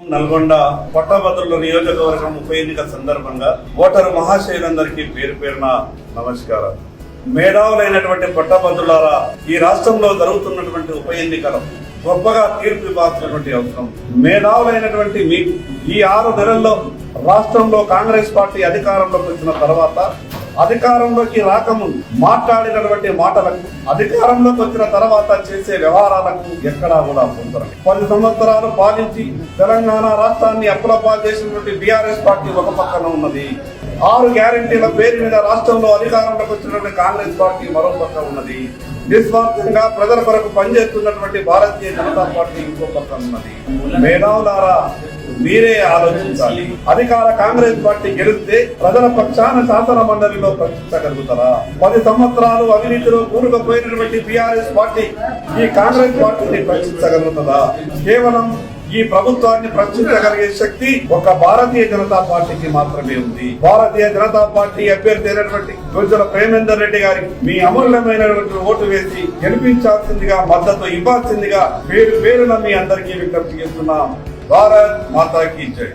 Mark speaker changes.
Speaker 1: నల్గొండ పట్టభద్రుల నియోజకవర్గం ఉప ఎన్నిక సందర్భంగా ఓటరు మహాశైలందరికీ పేరు పేరున నమస్కారం మేధావులైనటువంటి పట్టభద్రులారా ఈ రాష్ట్రంలో జరుగుతున్నటువంటి ఉప ఎన్నికలు గొప్పగా తీర్పు ఇవ్వాల్సినటువంటి అవసరం. మేధావులైనటువంటి మీకు ఈ ఆరు నెలల్లో రాష్ట్రంలో కాంగ్రెస్ పార్టీ అధికారంలోకి వచ్చిన తర్వాత అధికారంలోకి రాకముందు మాట్లాడినటువంటి మాటలకు అధికారంలోకి వచ్చిన తర్వాత చేసే వ్యవహారాలకు ఎక్కడా కూడా పొందరు పది సంవత్సరాలు పాలించి తెలంగాణ రాష్ట్రాన్ని అప్పులపాలు చేసినటువంటి బీఆర్ఎస్ పార్టీ ఒక పక్కన ఉన్నది. ఆరు గ్యారంటీల పేరు మీద రాష్ట్రంలో అధికారంలోకి వచ్చినటువంటి కాంగ్రెస్ పార్టీ మరో పక్క ఉన్నది. నిస్వార్థంగా ప్రజల కొరకు పనిచేస్తున్నటువంటి భారతీయ జనతా పార్టీ ఇంకో పక్కన ఉన్నది. మేధావులారా మీరే ఆలోచించాలి. అధికార కాంగ్రెస్ పార్టీ గెలిస్తే ప్రజల పక్షాన శాసన మండలిలో ప్రశ్నించగలుగుతారా? పది సంవత్సరాలు అవినీతిలో కూరుకుపోయినటువంటి బీఆర్ఎస్ పార్టీ ఈ కాంగ్రెస్ పార్టీని ప్రశ్నించగలుగుతుందా? కేవలం ఈ ప్రభుత్వాన్ని ప్రశ్నించగలిగే శక్తి ఒక భారతీయ జనతా పార్టీకి మాత్రమే ఉంది. భారతీయ జనతా పార్టీ అభ్యర్థి అయినటువంటి గురుజల ప్రేమేందర్ రెడ్డి గారికి మీ అమూల్యమైనటువంటి ఓటు వేసి గెలిపించాల్సిందిగా మద్దతు ఇవ్వాల్సిందిగా పేరు పేరున మీ అందరికీ విజ్ఞప్తి చేస్తున్నాం. భారత్ మాతాకి జై